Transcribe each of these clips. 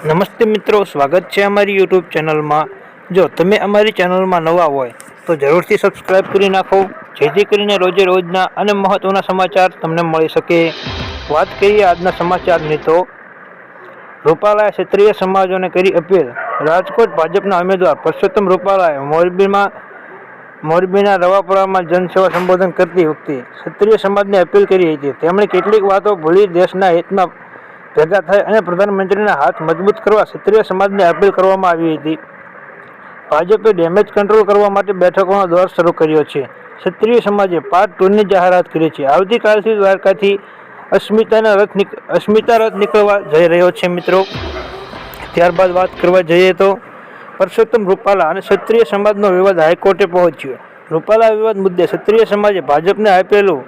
નમસ્તે મિત્રો, સ્વાગત છે અમારી યુટ્યુબ ચેનલમાં. જો તમે અમારી ચેનલમાં નવા હોય, તો જરૂરથી સબસ્ક્રાઇબ કરી નાખો. જેથી કરીને રોજે રોજના અને મહત્ત્વના સમાચાર તમને મળી શકે. વાત કરીએ આજના સમાચારની તો, રૂપાલાએ ક્ષત્રિય સમાજોને કરી અપીલ. રાજકોટ ભાજપના ઉમેદવાર પરસોત્તમ રૂપાલાએ મોરબીમાં, મોરબીના રવાપુરામાં જનસેવા સંબોધન કરતી વખતે ક્ષત્રિય સમાજને અપીલ કરી હતી. તેમણે કેટલીક વાતો ભૂલી દેશના હિતમાં ભેગા થઈ અને પ્રધાનમંત્રીના હાથ મજબૂત કરવા ક્ષત્રિય સમાજને અપીલ કરવામાં આવી હતી. ભાજપે ડેમેજ કંટ્રોલ કરવા માટે બેઠકોનો દોર શરૂ કર્યો છે. ક્ષત્રિય સમાજે પાર્ટ ટુની જાહેરાત કરી છે. આવતીકાલથી દ્વારકાથી અસ્મિતાના રથ અસ્મિતા રથ નીકળવા જઈ રહ્યો છે મિત્રો. ત્યારબાદ વાત કરવા જઈએ તો પરસોત્તમ રૂપાલા અને ક્ષત્રિય સમાજનો વિવાદ હાઈકોર્ટે પહોંચ્યો. રૂપાલા વિવાદ મુદ્દે ક્ષત્રિય સમાજે ભાજપને આપેલું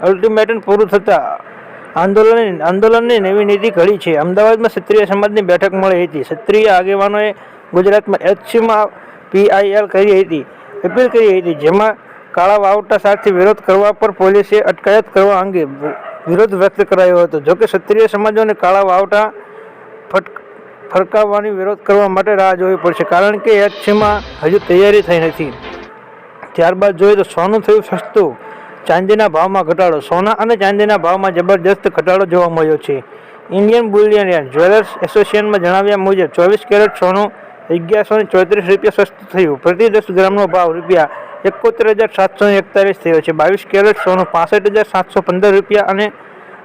અલ્ટિમેટમ પૂરું થતાં આંદોલન આંદોલનની નવી નીતિ ઘડી છે. અમદાવાદમાં ક્ષત્રિય સમાજની બેઠક મળી હતી. ક્ષત્રિય આગેવાનોએ ગુજરાતમાં એચસીમાં પીઆઈએલ કરી હતી અપીલ કરી હતી, જેમાં કાળા વાવટા સાથે વિરોધ કરવા પર પોલીસે અટકાયત કરવા અંગે વિરોધ વ્યક્ત કરાયો હતો. જોકે ક્ષત્રિય સમાજોને કાળા વાવટા ફટ, ફરકાવવાની વિરોધ કરવા માટે રાહ જોવી પડશે, કારણ કે એચસીમાં હજુ તૈયારી થઈ નથી. ત્યારબાદ જોઈએ તો સોનું થયું સસ્તું. ચાંદીના ભાવમાં ઘટાડો, સોના અને ચાંદીના ભાવમાં જબરજસ્ત ઘટાડો જોવા મળ્યો છે. ઇન્ડિયન બુલિયન જ્વેલર્સ એસોસિએશનમાં જણાવ્યા મુજબ, ચોવીસ કેરેટ સોનું અગિયારસો ને ચોત્રીસ રૂપિયા સસ્તું થયું. પ્રતિ દસ ગ્રામનો ભાવ રૂપિયા એકોતેર હજાર સાતસો એકતાલીસ થયો છે. બાવીસ કેરેટ સોનું પાસઠ હજાર સાતસો પંદર રૂપિયા અને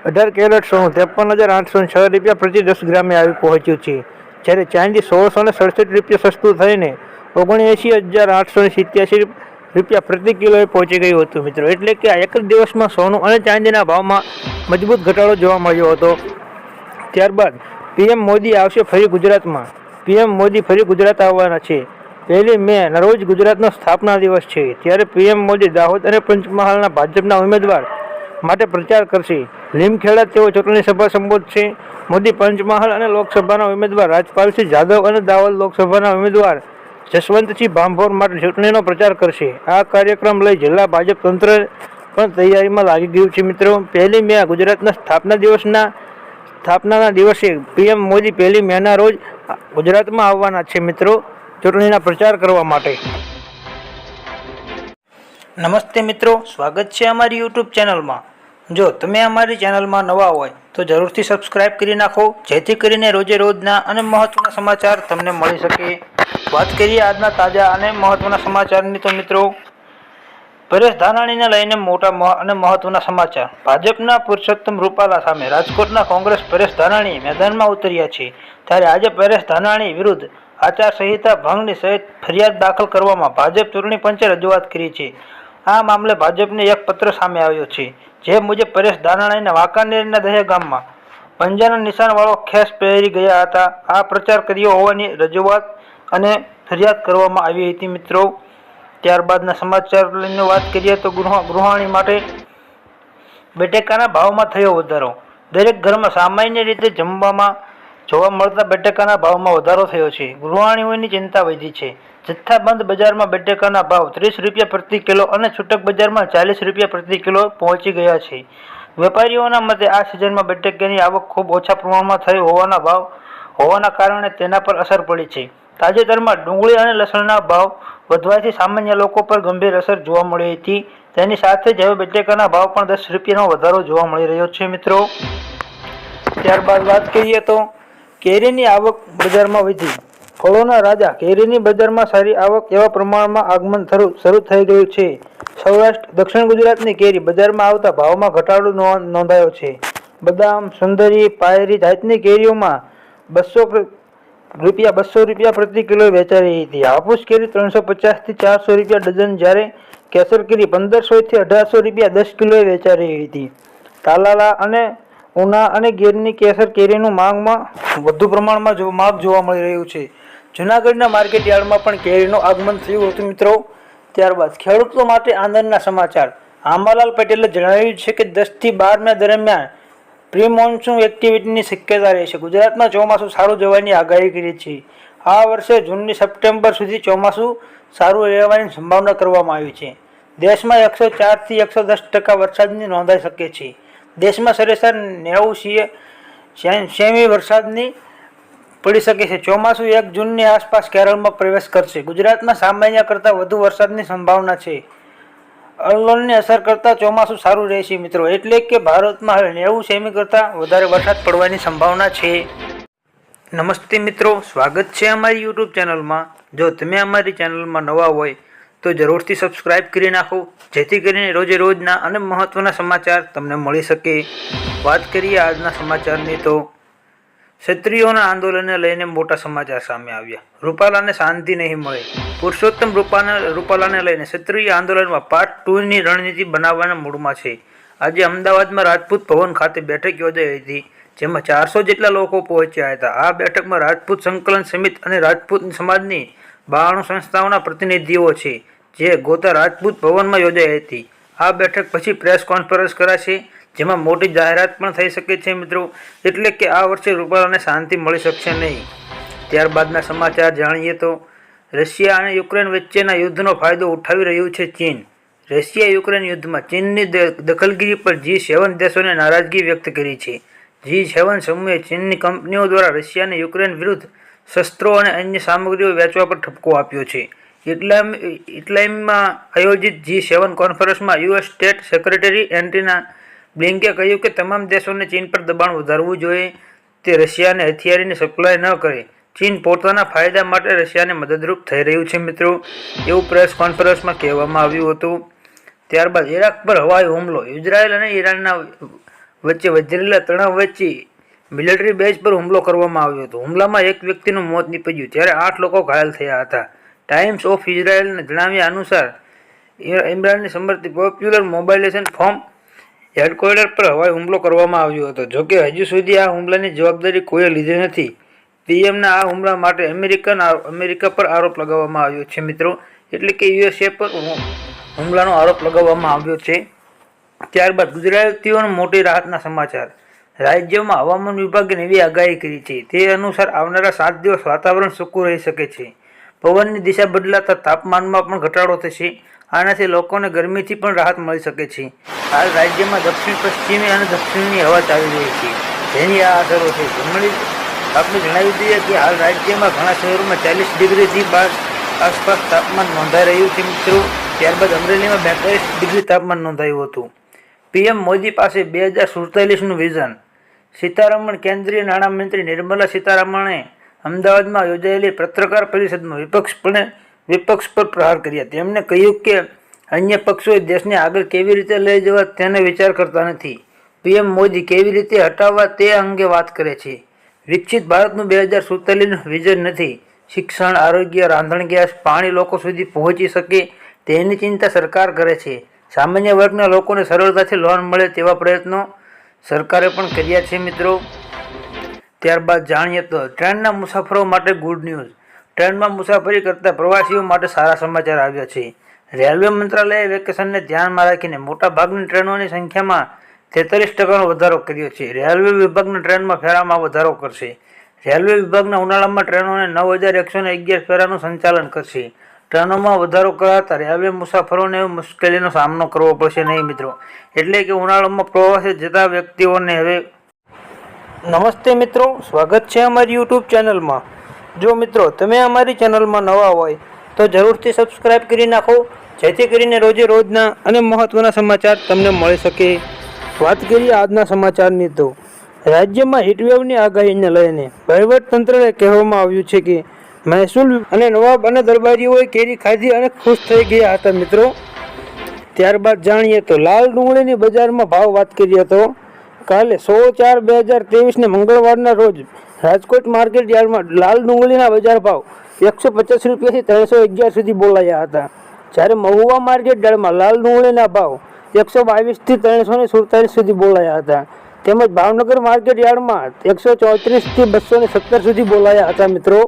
અઢાર કેરેટ સોનું ત્રેપન હજાર આઠસો છ રૂપિયા પ્રતિ દસ ગ્રામે આવી પહોંચ્યું છે. જ્યારે ચાંદી સોળસો ને સડસઠ રૂપિયા સસ્તું થઈને ઓગણએંસી હજાર આઠસો ને સિત્યાસી રૂપિયા પ્રતિ કિલોએ પહોંચી ગયું હતું, મિત્રો. એટલે કે આ એક જ દિવસમાં સોનું અને ચાંદીના ભાવમાં મજબૂત ઘટાડો જોવા મળ્યો હતો. ત્યારબાદ પીએમ મોદી આવશે ફરી ગુજરાતમાં. પીએમ મોદી ફરી ગુજરાત આવવાના છે. પહેલી મે નરોજ ગુજરાતનો સ્થાપના દિવસ છે. ત્યારે પીએમ મોદી દાહોદ અને પંચમહાલના ભાજપના ઉમેદવાર માટે પ્રચાર કરશે. લીમખેડા તેઓ ચૂંટણી સભા સંબોધશે. મોદી પંચમહાલ અને લોકસભાના ઉમેદવાર રાજપાલસિંહ જાદવ અને દાહોદ લોકસભાના ઉમેદવાર જસવંતસિંહ ભાંભોર માટે ચૂંટણીનો પ્રચાર કરશે. આ કાર્યક્રમ લઈ જિલ્લા ભાજપ તંત્ર પણ તૈયારીમાં લાગી ગયું છે મિત્રો. પહેલી મે ગુજરાતના સ્થાપના દિવસના સ્થાપનાના દિવસે પીએમ મોદી પહેલી મેના રોજ ગુજરાતમાં આવવાના છે મિત્રો ચૂંટણીના પ્રચાર કરવા માટે. નમસ્તે મિત્રો. સ્વાગત છે અમારી યુટ્યુબ ચેનલમાં. જો તમે અમારી ચેનલમાં નવા હોય તો જરૂરથી સબસ્ક્રાઇબ કરી નાખો, જેથી કરીને રોજે રોજના અને મહત્ત્વના સમાચાર તમને મળી શકે. વાત કરીએ આજના તાજા અને મહત્ત્વના સમાચારની તો મિત્રો, પરેશ ધાનાણીને લઈને મોટા અને મહત્વના સમાચાર. ભાજપના પુરુષોત્તમ રૂપાલા સામે રાજકોટના કોંગ્રેસ પરેશ ધાનાણી મેદાનમાં ઉતર્યા છે. ત્યારે આજે પરેશ ધાનાણી વિરુદ્ધ આચારસંહિતા ભંગની સહિત ફરિયાદ દાખલ કરવામાં ભાજપ ચૂંટણી પંચે રજૂઆત કરી છે. આ મામલે ભાજપને એક પત્ર સામે આવ્યો છે, જે મુજબ પરેશ ધાનાણીના વાંકાનેરના દહેગામમાં પંજાના નિશાનવાળો ખેસ પહેરી ગયા હતા. આ પ્રચાર કર્યો હોવાની રજૂઆત અને ફરિયાદ કરવામાં આવી હતી મિત્રો. ત્યારબાદના સમાચાર લઈને વાત કરીએ તો ગૃહ, ગૃહાણી માટે બટેકાના ભાવમાં થયો વધારો. દરેક ઘરમાં સામાન્ય રીતે જમવામાં જોવા મળતા બટેકાના ભાવમાં વધારો થયો છે. ગૃહાણીઓની ચિંતા વધી છે. જથ્થાબંધ બજારમાં બટેકાના ભાવ ત્રીસ રૂપિયા પ્રતિ કિલો અને છૂટક બજારમાં ચાલીસ રૂપિયા પ્રતિ કિલો પહોંચી ગયા છે. વેપારીઓના મતે આ સિઝનમાં બટેકાની આવક ખૂબ ઓછા પ્રમાણમાં થઈ હોવાના ભાવ, હોવાના કારણે તેના પર અસર પડી છે. તાજેતરમાં ડુંગળી અને લસણના ભાવ વધવાથી સામાન્ય લોકો પર ગંભીર અસર જોવા મળી હતી. તેની સાથે જ હવે બટેકાના ભાવ પણ દસ રૂપિયાનો વધારો જોવા મળી રહ્યો છે, મિત્રો. ત્યારબાદ વાત કરીએ તો કેરીની આવક બજારમાં વધી. ફળોના રાજા કેરીની બજારમાં સારી આવક એવા પ્રમાણમાં આગમન શરૂ થઈ ગયું છે. સૌરાષ્ટ્ર, દક્ષિણ ગુજરાતની કેરી બજારમાં આવતા ભાવમાં ઘટાડો નોંધાયો છે. બદામ, સુંદરી, પાયરી જાતની કેરીઓમાં બસો રૂપિયા બસો રૂપિયા પ્રતિ કિલો વેચાઈ રહી હતી. હાફૂસ કેરી ત્રણસો પચાસથી ચારસો રૂપિયા ડઝન જ્યારે કેસર કેરી પંદરસોથી અઢારસો રૂપિયા દસ કિલોએ વેચાઈ રહી હતી. તાલાલા અને ઉના અને ગીરની કેસર કેરીનું માંગમાં વધુ પ્રમાણમાં માગ જોવા મળી રહ્યું છે. જૂનાગઢના માર્કેટ યાર્ડમાં પણ કેરીનું આગમન થયું હતું મિત્રો. ત્યારબાદ ખેડૂતો માટે આનંદના સમાચાર. આંબાલાલ પટેલે જણાવ્યું છે કે દસથી બાર દરમિયાન પ્રી મોન્સૂન એક્ટિવિટીની શક્યતા રહેશે. ગુજરાતમાં ચોમાસું સારું જવાની આગાહી કરી છે. આ વર્ષે જૂનની સપ્ટેમ્બર સુધી ચોમાસું સારું રહેવાની સંભાવના કરવામાં આવી છે. દેશમાં એકસો ચારથી એકસો દસ ટકા વરસાદની નોંધાઈ શકે છે. દેશમાં સરેસર નેવું સેમી વરસાદની પડી શકે છે. ચોમાસું એક જૂનની આસપાસ કેરળમાં પ્રવેશ કરશે. ગુજરાતમાં સામાન્ય કરતાં વધુ વરસાદની સંભાવના છે. અલ્લોલની અસર કરતાં ચોમાસું સારું રહેશે મિત્રો. એટલે કે ભારતમાં હવે નેવું સેમી કરતાં વધારે વરસાદ પડવાની સંભાવના છે. નમસ્તે મિત્રો. સ્વાગત છે અમારી યુટ્યુબ ચેનલમાં. જો તમે અમારી ચેનલમાં નવા હોય, તો જરૂરથી સબસ્ક્રાઇબ કરી નાખો. જેથી કરીને રોજે રોજના અને મહત્ત્વના સમાચાર તમને મળી શકે. વાત કરીએ આજના સમાચારની તો ક્ષત્રિયોના આંદોલનને લઈને મોટા સમાચાર સામે આવ્યા. રૂપાલાને શાંતિ નહીં મળે. પુરુષોત્તમ રૂપાને રૂપાલાને લઈને ક્ષત્રિય આંદોલનમાં પાર્ટ ટુની રણનીતિ બનાવવાના મૂડમાં છે. આજે અમદાવાદમાં રાજપૂત ભવન ખાતે બેઠક યોજાઈ હતી, જેમાં ચારસો જેટલા લોકો પહોંચ્યા હતા. આ બેઠકમાં રાજપૂત સંકલન સમિત અને રાજપૂત સમાજની બાણું સંસ્થાઓના પ્રતિનિધિઓ છે, જે ગોતા રાજપૂત ભવનમાં યોજાઈ હતી. આ બેઠક પછી પ્રેસ કોન્ફરન્સ કરાશે. જેમાં મોટી જાહેરાત પણ થઈ શકે છે મિત્રો. એટલે કે આ વર્ષે રૂપાલાને શાંતિ મળી શકશે નહીં. ત્યારબાદના સમાચાર જાણીએ તો, રશિયા અને યુક્રેન વચ્ચેના યુદ્ધનો ફાયદો ઉઠાવી રહ્યું છે ચીન. રશિયા યુક્રેન યુદ્ધમાં ચીનની દખલગીરી પર જી સેવન દેશોને નારાજગી વ્યક્ત કરી છે. જી સેવન સમૂહે ચીનની કંપનીઓ દ્વારા રશિયા અને યુક્રેન વિરુદ્ધ શસ્ત્રો અને અન્ય સામગ્રીઓ વેચવા પર ઠપકો આપ્યો છે. ઇટલામ, ઇટલાઇમમાં આયોજિત જી સેવન કોન્ફરન્સમાં યુએસ સ્ટેટ સેક્રેટરી એન્ટીના બ્લિંકે કહ્યું કે તમામ દેશોને ચીન પર દબાણ વધારવું જોઈએ. તે રશિયાને હથિયારીની સપ્લાય ન કરે. ચીન પોતાના ફાયદા માટે રશિયાને મદદરૂપ થઈ રહ્યું છે, મિત્રો. એવું પ્રેસ કોન્ફરન્સમાં કહેવામાં આવ્યું હતું. ત્યારબાદ ઇરાક પર હવાઈ હુમલો. ઇઝરાયલ અને ઈરાનના વચ્ચે વધેલા તણાવ વચ્ચે મિલિટરી બેઝ પર હુમલો કરવામાં આવ્યો હતો. હુમલામાં એક વ્યક્તિનું મોત નીપજ્યું ત્યારે આઠ લોકો ઘાયલ થયા હતા. ટાઈમ્સ ઓફ ઇઝરાયલને જણાવ્યા અનુસાર ઇમરાનની સમર્થિત પોપ્યુલર મોબાઇલેશન ફોર્મ હેડક્વાર્ટર પર હવાઈ હુમલો કરવામાં આવ્યો હતો. જોકે હજુ સુધી આ હુમલાની જવાબદારી કોઈએ લીધી નથી. પીએમના આ હુમલા માટે અમેરિકન અમેરિકા પર આરોપ લગાવવામાં આવ્યો છે મિત્રો. એટલે કે યુએસએ પર હુમલાનો આરોપ લગાવવામાં આવ્યો છે. ત્યારબાદ ગુજરાતીઓને મોટી રાહતના સમાચાર. રાજ્યમાં હવામાન વિભાગે નવી આગાહી કરી છે. તે અનુસાર આવનારા સાત દિવસ વાતાવરણ સૂકું રહી શકે છે. પવનની દિશા બદલાતા તાપમાનમાં પણ ઘટાડો થશે. આનાથી લોકોને ગરમીથી પણ રાહત મળી શકે છે. હાલ રાજ્યમાં દક્ષિણ, પશ્ચિમી અને દક્ષિણની હવા ચાલી રહી છે. જેની આ અસરો છે. જમણી આપણે જણાવી દઈએ કે હાલ રાજ્યમાં ઘણા શહેરોમાં ચાલીસ ડિગ્રીથી બાર આસપાસ તાપમાન નોંધાઈ રહ્યું છે મિત્રો. ત્યારબાદ અમરેલીમાં બેતાલીસ ડિગ્રી તાપમાન નોંધાયું હતું. પીએમ મોદી પાસે બે હજાર સુડતાલીસનું વિઝન. સીતારમણ કેન્દ્રીય નાણામંત્રી નિર્મલા સીતારમણે અમદાવાદમાં યોજાયેલી પત્રકાર પરિષદમાં વિપક્ષપણે વિપક્ષ પર પ્રહાર કર્યા. તેમણે કહ્યું કે અન્ય પક્ષોએ દેશને આગળ કેવી રીતે લઈ જવા તેનો વિચાર કરતા નથી. પીએમ મોદી કેવી રીતે હટાવવા તે અંગે વાત કરે છે. વિકસિત ભારતનું બે હજાર સુડતાલીસનું વિઝન નથી. શિક્ષણ, આરોગ્ય, રાંધણ ગેસ, પાણી લોકો સુધી પહોંચી શકે તેની ચિંતા સરકાર કરે છે. સામાન્ય વર્ગના લોકોને સરળતાથી લોન મળે તેવા પ્રયત્નો સરકારે પણ કર્યા છે મિત્રો. ત્યારબાદ જાણીએ તો ટ્રેનના મુસાફરો માટે ગુડ ન્યૂઝ ટ્રેનમાં મુસાફરી કરતા પ્રવાસીઓ માટે સારા સમાચાર આવ્યા છે. રેલવે મંત્રાલયે વેકેશનને ધ્યાનમાં રાખીને મોટાભાગની ટ્રેનોની સંખ્યામાં તેતાલીસ ટકાનો વધારો કર્યો છે. રેલવે વિભાગના ટ્રેનમાં ફેરામાં વધારો કરશે. રેલવે વિભાગના ઉનાળામાં ટ્રેનોને નવ હજાર એકસો ને અગિયાર ફેરાનું સંચાલન કરશે. ટ્રેનોમાં વધારો કરાતા રેલવે મુસાફરોને મુશ્કેલીનો સામનો કરવો પડશે નહીં મિત્રો. એટલે કે ઉનાળામાં પ્રવાસે જતા વ્યક્તિઓને હવે નમસ્તે મિત્રો, સ્વાગત છે અમારી યુટ્યુબ ચેનલમાં. જો મિત્રો, તમે અમારી ચેનલમાં નવા હોય, તો જરૂરથી સબસ્ક્રાઇબ કરી નાખો, જેથી કરીને રોજે રોજના અને મહત્ત્વના સમાચાર તમને મળી શકે. વાત કરીએ આજના સમાચારની તો, રાજ્યમાં હીટવેવની આગાહીને લઈને વહીવટતંત્રએ કહેવામાં આવ્યું છે કે, મહેસૂલ અને નવાબ અને દરબારીઓએ કેરી ખાધી અને ખુશ થઈ ગયા હતા મિત્રો. ત્યારબાદ જાણીએ તો લાલ ડુંગળીની બજારમાં ભાવ વાત કરીએ તો કાલે સો ચાર બે હજાર ત્રેવીસને મંગળવારના રોજ રાજકોટ માર્કેટ યાર્ડમાં લાલ ડુંગળીના બજાર ભાવ એકસો પચાસ રૂપિયાથી ત્રણસો અગિયાર સુધી બોલાયા હતા. જ્યારે મહુવા માર્કેટ યાર્ડમાં લાલ ડુંગળીના ભાવ એકસો બાવીસથી ત્રણસો ને સુડતાલીસ સુધી બોલાયા હતા. તેમજ ભાવનગર માર્કેટ યાર્ડમાં એકસો ચોત્રીસથી બસો ને સત્તર સુધી બોલાયા હતા મિત્રો.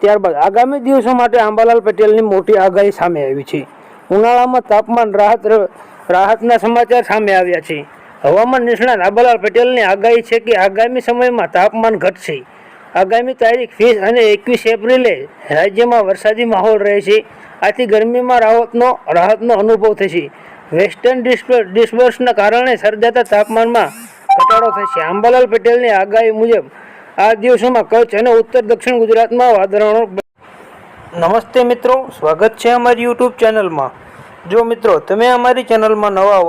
ત્યારબાદ આગામી દિવસો માટે આંબાલાલ પટેલની મોટી આગાહી સામે આવી છે. ઉનાળામાં તાપમાન રાહત રાહતના સમાચાર સામે આવ્યા છે. હવામાન નિષ્ણાત આંબાલાલ પટેલની આગાહી છે કે આગામી સમયમાં તાપમાન ઘટશે. આગામી તારીખ વીસ અને એકવીસ એપ્રિલે રાજ્યમાં વરસાદી માહોલ રહેશે. આથી ગરમીમાં રાહતનો રાહતનો અનુભવ થશે. વેસ્ટર્ન ડિસ્પર્સના કારણે સર્જાતા તાપમાનમાં ઘટાડો થશે. આંબાલાલ પટેલની આગાહી મુજબ, આ દિવસોમાં કચ્છ અને ઉત્તર દક્ષિણ ગુજરાતમાં વાદળાનો નમસ્તે મિત્રો, સ્વાગત છે અમારી યુટ્યુબ ચેનલમાં. જો મિત્રો, તમે અમારી ચેનલમાં નવા